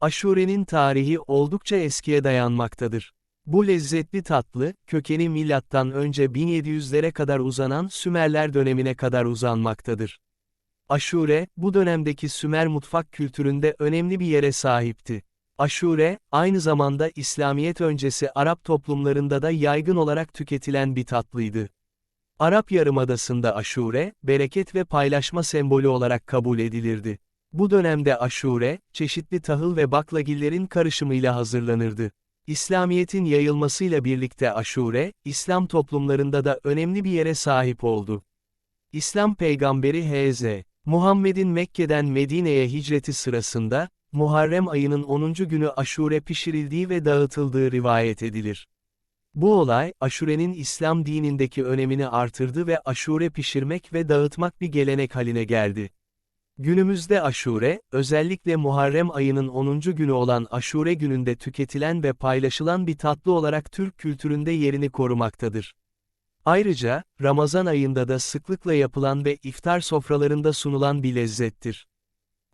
Aşure'nin tarihi oldukça eskiye dayanmaktadır. Bu lezzetli tatlı, kökeni milattan önce 1700'lere kadar uzanan Sümerler dönemine kadar uzanmaktadır. Aşure, bu dönemdeki Sümer mutfak kültüründe önemli bir yere sahipti. Aşure, aynı zamanda İslamiyet öncesi Arap toplumlarında da yaygın olarak tüketilen bir tatlıydı. Arap Yarımadası'nda aşure, bereket ve paylaşma sembolü olarak kabul edilirdi. Bu dönemde aşure, çeşitli tahıl ve baklagillerin karışımıyla hazırlanırdı. İslamiyet'in yayılmasıyla birlikte aşure, İslam toplumlarında da önemli bir yere sahip oldu. İslam peygamberi H.Z. Muhammed'in Mekke'den Medine'ye hicreti sırasında, Muharrem ayının 10. günü aşure pişirildiği ve dağıtıldığı rivayet edilir. Bu olay, aşurenin İslam dinindeki önemini artırdı ve aşure pişirmek ve dağıtmak bir gelenek haline geldi. Günümüzde aşure, özellikle Muharrem ayının 10. günü olan aşure gününde tüketilen ve paylaşılan bir tatlı olarak Türk kültüründe yerini korumaktadır. Ayrıca, Ramazan ayında da sıklıkla yapılan ve iftar sofralarında sunulan bir lezzettir.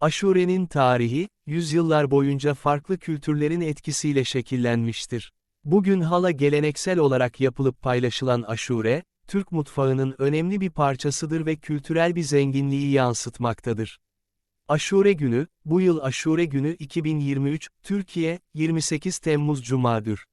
Aşurenin tarihi, yüzyıllar boyunca farklı kültürlerin etkisiyle şekillenmiştir. Bugün hala geleneksel olarak yapılıp paylaşılan aşure, Türk mutfağının önemli bir parçasıdır ve kültürel bir zenginliği yansıtmaktadır. Aşure günü, bu yıl Aşure günü 2023, Türkiye, 28 Temmuz Cuma'dır.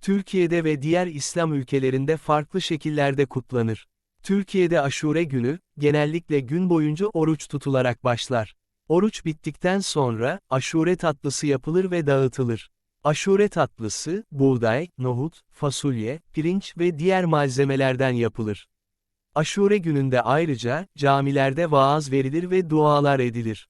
Türkiye'de ve diğer İslam ülkelerinde farklı şekillerde kutlanır. Türkiye'de Aşure günü, genellikle gün boyunca oruç tutularak başlar. Oruç bittikten sonra, aşure tatlısı yapılır ve dağıtılır. Aşure tatlısı, buğday, nohut, fasulye, pirinç ve diğer malzemelerden yapılır. Aşure gününde ayrıca, camilerde vaaz verilir ve dualar edilir.